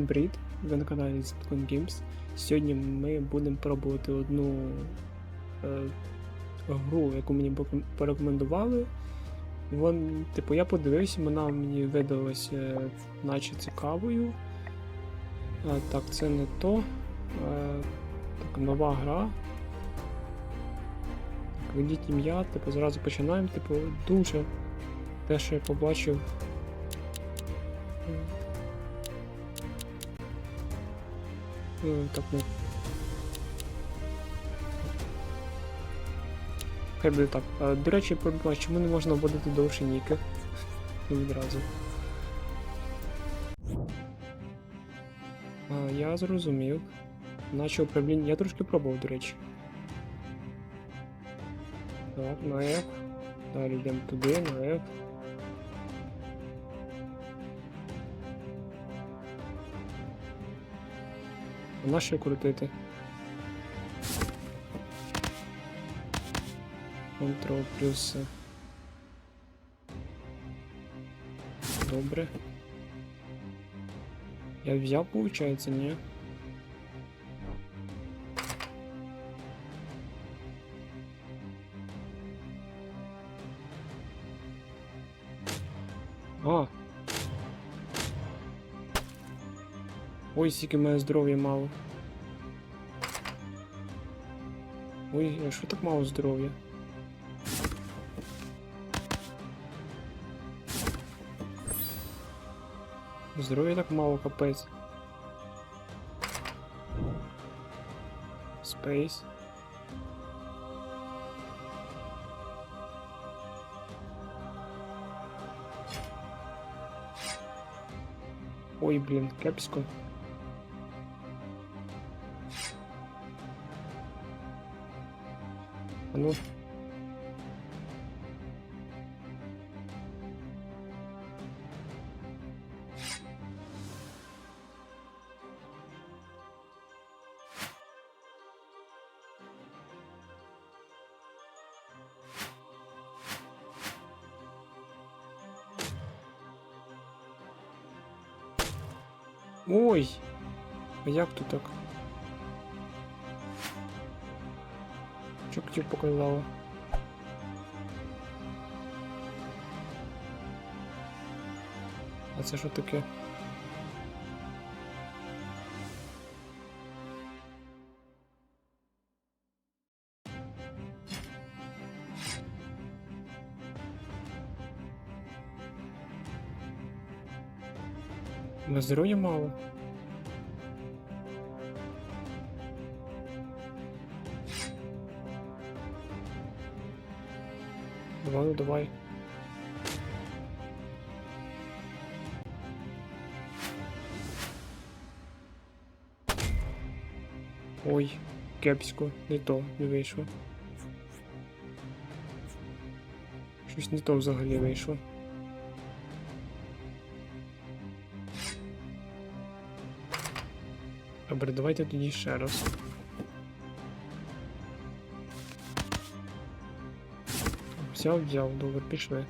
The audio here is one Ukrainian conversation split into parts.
Всім привіт! Ви на каналі Zipcon Games. Сьогодні ми будемо пробувати одну е, гру, яку мені порекомендували. Вон, типу, я подивився, вона мені видалася е, наче цікавою. Е, так, це не то. Е, так, нова гра. Так, введіть ім'я, типу, зразу починаємо. Типу, дуже те, що я побачив. Так, ну. Хай буде так. До речі, проблема, чому не можна вводити довше ніки? Ну, відразу. А, я зрозумів. Наче управління. Я трошки пробував, до речі. Так, на F. Далі йдемо туди, на F. А на що крутити? Ctrl плюс. Добре. Я взяв, получается, ні? Ой, скільки мене здоров'я мало. Ой, а що так мало здоров'я? Здоров'я так мало, капець. Space. Ой, блін, кепсько. Ну. Ой! А як тут так? Хотів показало? А це що таке? На здоров'я мало. Давай, ну давай. Ой, кепсько, не то, не вийшло. Щось не то взагалі вийшло. Добре, давайте тоді ще раз. Взяв, взяв, добре, пішли.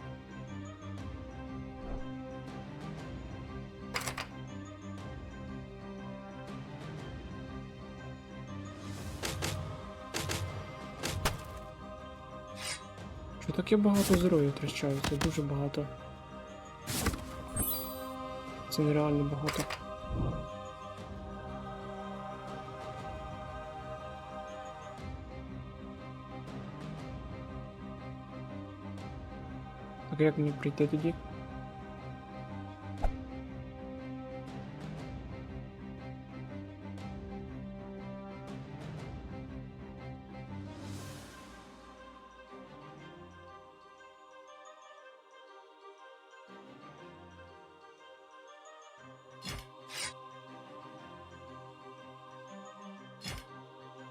Що таке багато здоров'я втрачається? Дуже багато. Це нереально багато. Так як мені прийти тоді?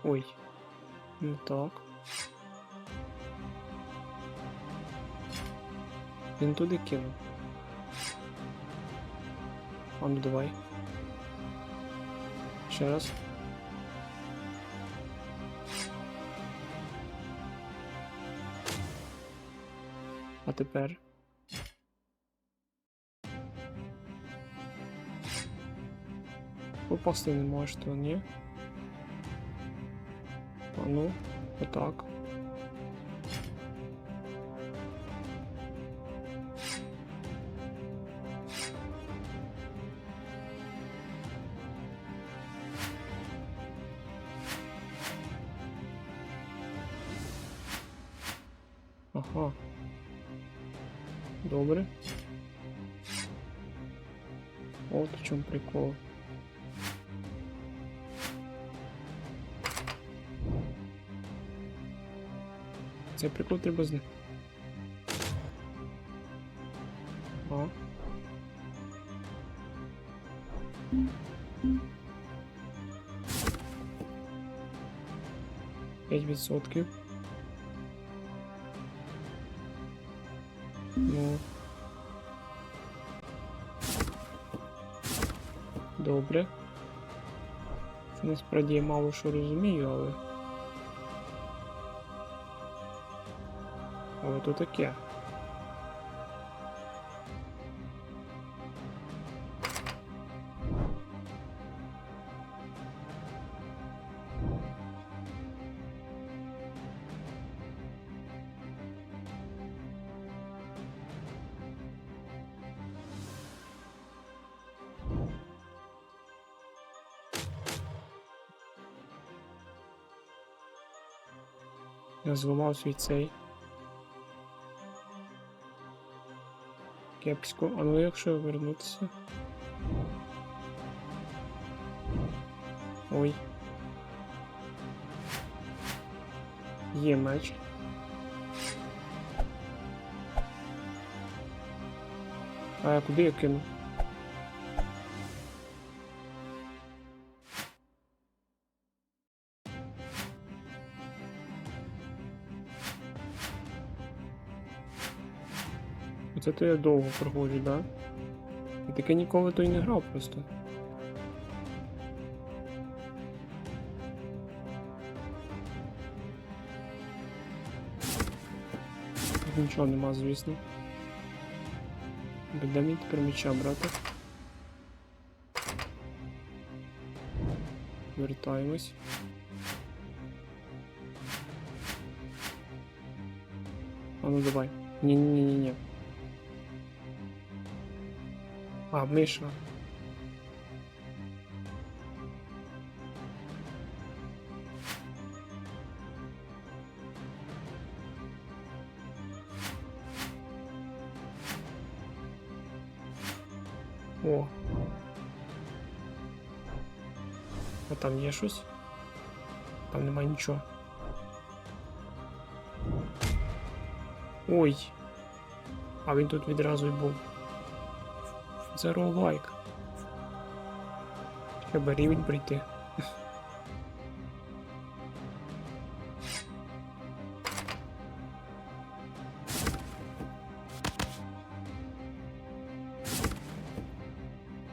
Ой, не так. Він туди кинув. А ну давай. Ще раз. А тепер. Попасти не можеш, то ні. А ну, отак. Ага. Добре. От в чому прикол. Цей прикол треба зна. А. П'ять. Ну. Добре. Це насправді я мало що розумію, але. Але то таке. Я зламав свій цей. Кепсько. А ну якщо вернутися. Ой. Є меч. А я куди я кину? Оце то я довго проходжу, да? І таке ніколи то й не грав просто. Тут Нічого нема, звісно. Де мені тепер меча брати? Вертаємось. А ну давай. Ні-ні-ні-ні. А, Миша. О. А там є щось? Там нема нічого. Ой. А він тут відразу й був. Це роуглайк. Треба рівень прийти.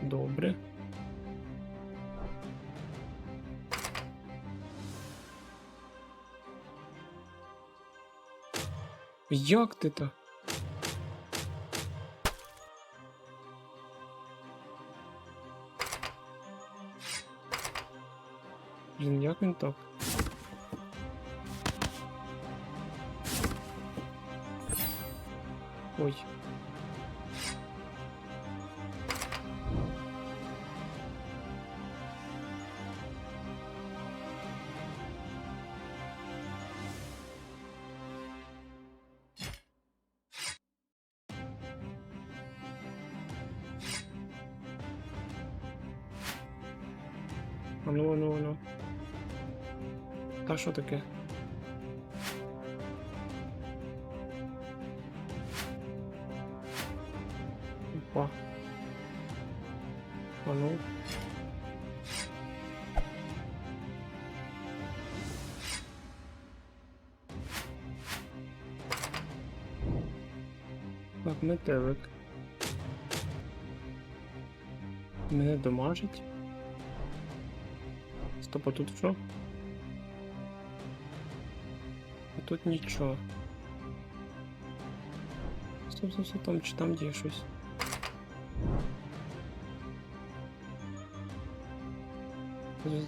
Добре. Як ти то? Блін, як він так? Ой. Та що таке? Опа. А ну. Так, метелик. Мене домажить. Стоп, а тут що? Тут нічого. Стоп, стоп, стоп, там чи там є. Подожди.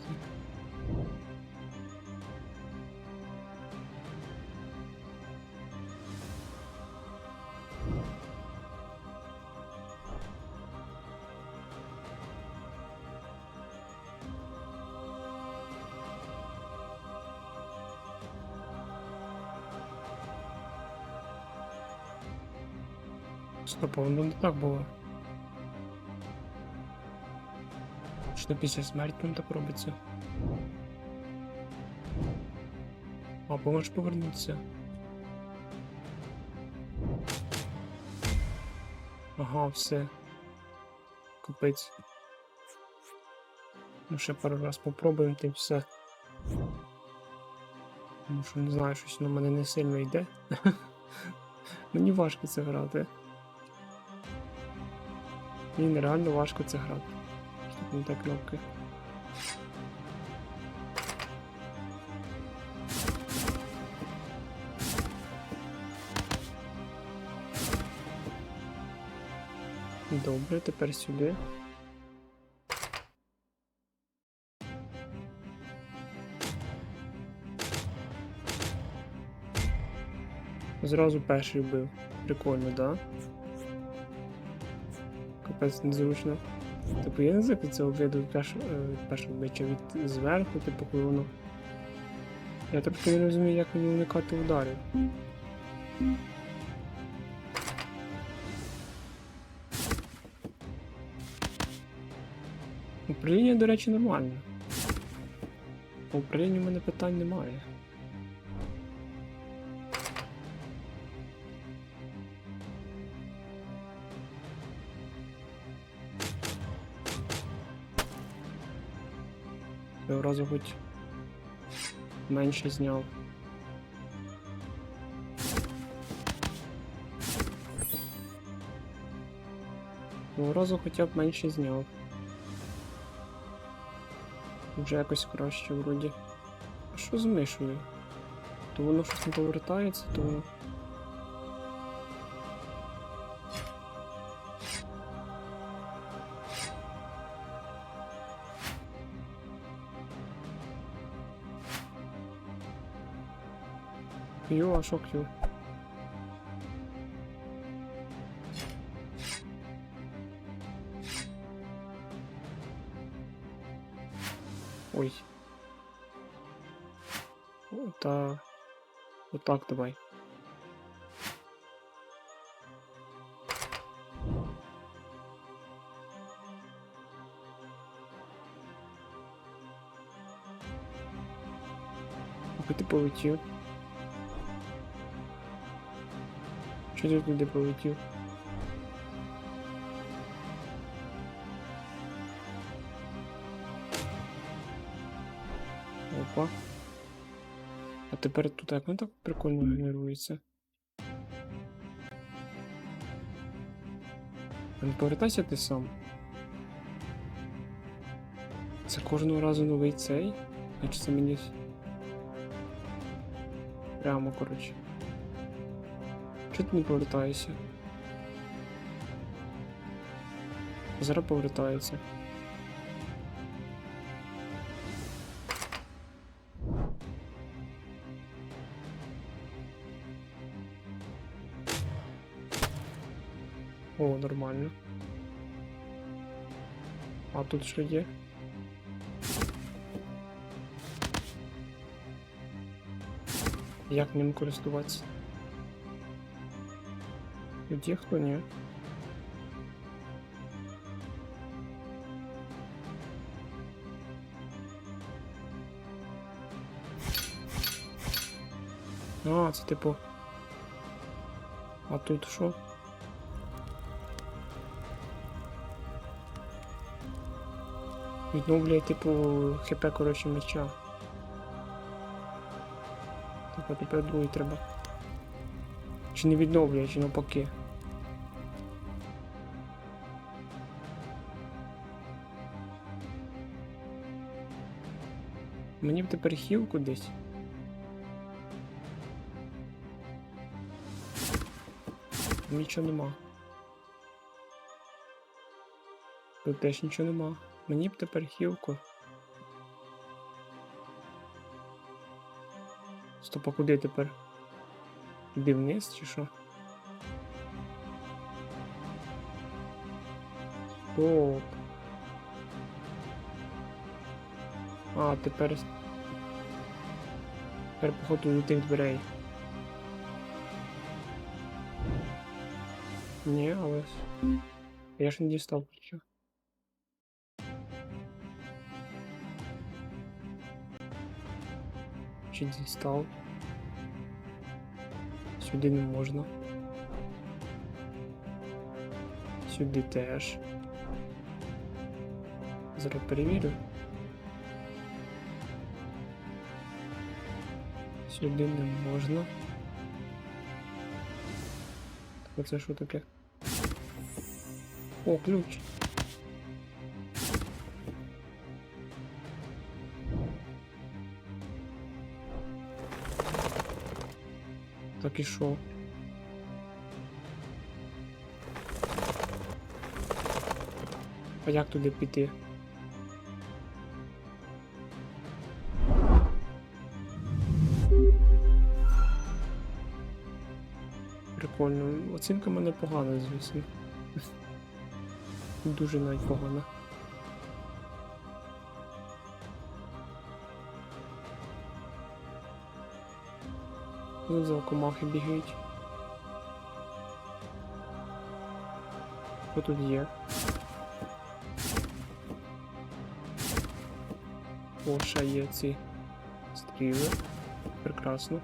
А воно не так було. Що після смерті там так робиться? А поможеш повернутися? Ага, все. Капець. Ну ще пару раз попробуємо та й все. Тому що не знаю, щось на мене не сильно йде. Мені важко це грати. Мені нереально важко це грати. Щоб не так кнопки. Добре, тепер сюди. Зразу перший вбив. Прикольно, да? Капець незручно. Типу, я не знаю, як цього вигляду першого першого бича від зверху, типу, коли воно. Я трохи не розумію, як мені уникати ударів. Управління, до речі, нормальне. По управлінню в мене питань немає. Цього разу хоч менше зняв. Цього разу хоча б менше зняв. Вже якось краще вроді. А що з мишою? То воно щось не повертається, то воно. К'ю, а що к'ю? Ой. О, Та... Отак давай. Поки ти полетів. Що ти туди полетів? Опа. А тепер тут як воно так прикольно генерується. А Не повертайся ти сам. Це кожного разу новий цей? А чи це мені. Прямо, коротше. Чого ти не повертаєшся? Зараз повертається. О, нормально. А тут що є? Як ним користуватися? Тут є хто ні? А, це типу. А тут що? Відновлює, типу, хп, коротше, меча. Так, а тепер другий треба. Чи не відновлює, чи навпаки. Мені б тепер хіл кудись. Нічого нема. Тут теж нічого нема. Мені б тепер хілку. Стоп, а куди тепер? Іди вниз чи що? Стоп. А, тепер. Тепер походу до тих дверей. Ні, але. Я ж не дістав ключа. Чи дістав? Сюди не можна. Сюди теж. Зараз перевірю. Сюди не можна. Так, оце що таке? О, ключ. Так і що? А як туди піти? Прикольно. Оцінка в мене погана, звісно. Дуже навіть погана. Ну, за комахи бігають. Що тут є? О, ще є ці стріли. Прекрасно.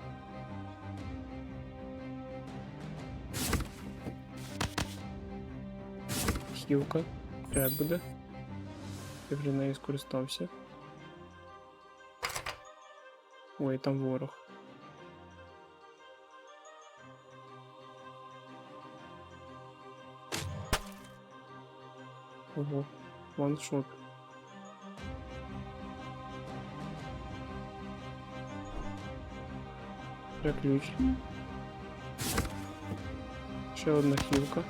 Хілка. Треба буде. Я вже нею скористався. Ой, там ворог. Ого, ваншот. Ще ключ. Ще одна хілка.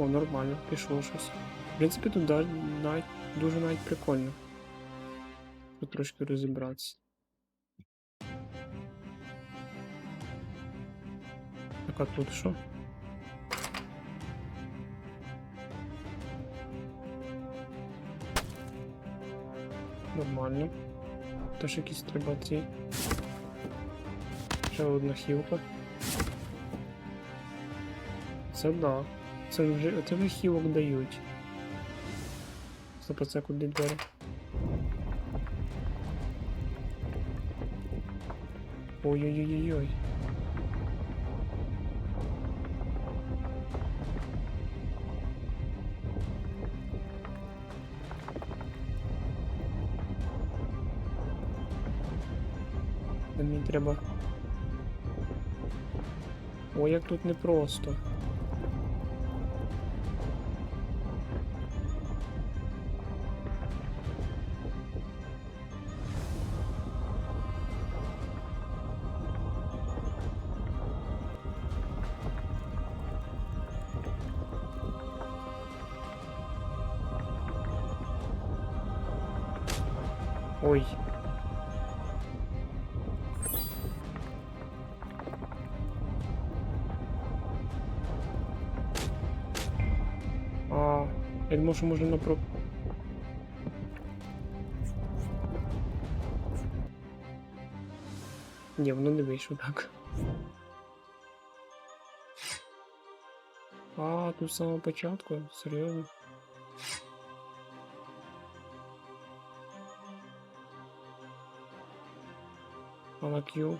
О, нормально, пішло щось. В принципі, тут навіть, дуже навіть прикольно. Тут трошки розібратися. Так, а тут що? Нормально. Теж якісь треба ці. Ще одна хілка. Це да. Це вже це вже хілок дають. Стоп, це куди двері? Ой-ой-ой-ой. Та Мені треба. Ой, як тут непросто. Я думав, що можна напро... Ні, воно не вийшло так. А, тут з самого початку? Серйозно? А на Q.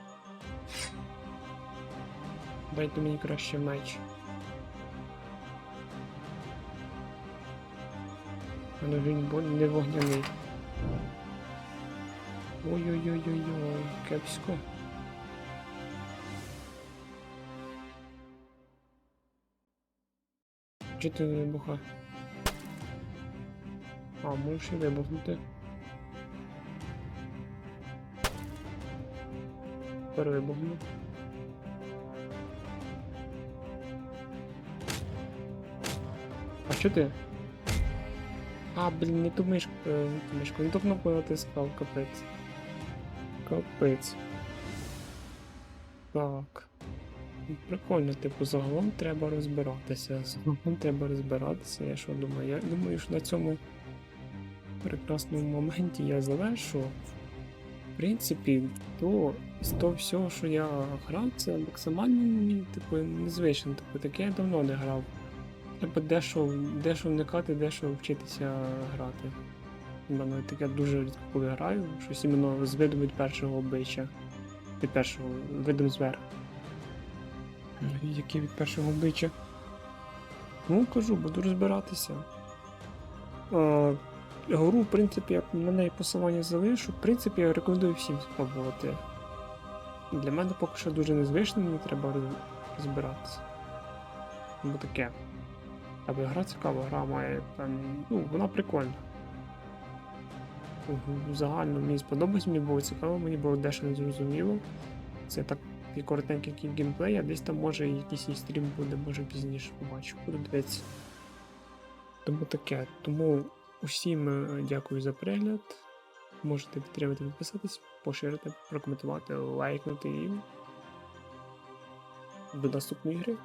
Дайте мені краще меч. Але він не вогняний. Ой-ой-ой-ой-ой, кепсько. Чи ти вибуха? А, можеш і вибухнути. Тепер вибухну. А що ти? А, блін, не ту мишку, е, не ту мишку, не ту кнопку натискав, капець. Капець. Так. Ну, Прикольно, типу, загалом треба розбиратися. Загалом треба розбиратися. Я що думаю? Я думаю, що на цьому прекрасному моменті я завершу. В принципі, то з того всього, що я грав, це максимально мені, типу, незвично. Типу, таке я давно не грав. Треба дещо, дещо вникати, дещо вчитися грати. У мене таке дуже рідко коли граю, щось іменно з видом від першого обличчя. Від першого видом зверху. Який від першого обличчя? Ну, кажу, буду розбиратися. А, гру, в принципі, я на неї посилання залишу. В принципі, я рекомендую всім спробувати. Для мене поки що дуже незвично, мені треба розбиратися. Бо таке. Але гра цікава, гра має там. Ну, вона прикольна. Загально мені сподобалось, мені було цікаво, мені було дещо незрозуміло. Це так і коротенький геймплей, а десь там може якийсь стрім буде, може пізніше побачу, буду дивитися. Тому таке. Тому усім е, дякую за перегляд. Можете підтримати, підписатись, поширити, прокоментувати, лайкнути і до наступної гри.